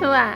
出啊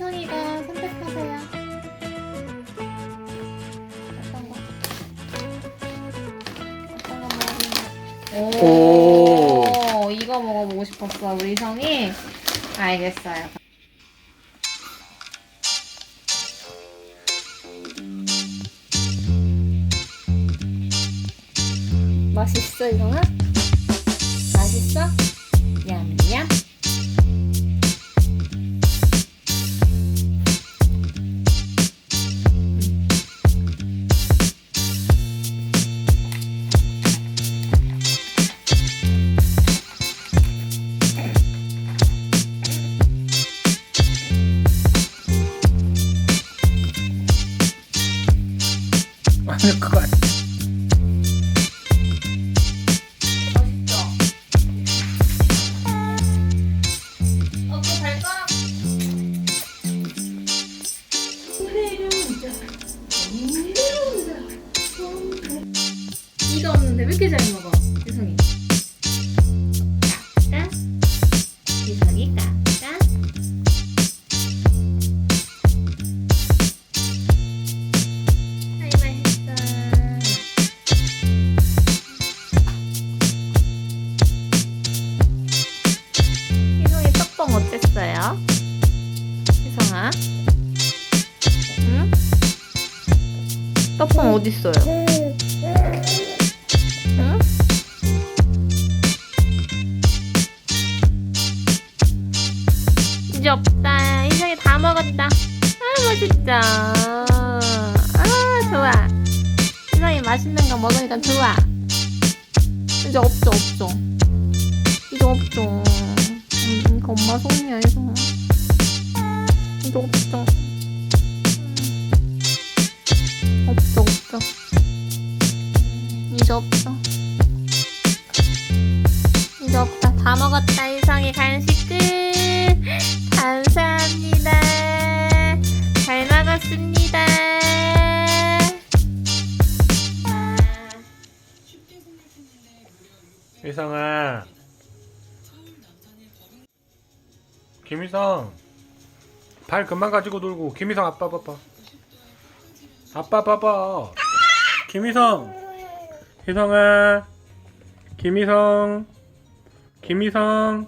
지성이가 선택하세요. 어떤 오, 이거 먹어보고 싶었어, 우리 성이. 알겠어요. 맛있어, 이성아? 맛있어? 야. 그거 발가락. 이가 없는데 왜 이렇게 잘 먹어, 유성이? 떡볶 어땠어요? 희성아? 응? 떡볶 어딨어요? 응? 이제 없다. 희성이 다 먹었다. 아 맛있다. 아 좋아. 희성이 맛있는 거 먹으니까 좋아. 이제 없죠 없죠. 이제 없죠. 음, 이거 엄마 손이야 이거. 없죠. 음. 없죠 없죠. 이제 없죠. 이제 없다. 다 먹었다. 이성이 간식 끝. 감사합니다. 잘 먹었습니다. 이성아 김희성 발 그만 가지고 놀고. 김희성 아빠 봐봐 아빠. 봐봐 김희성 희성아. 김희성 김희성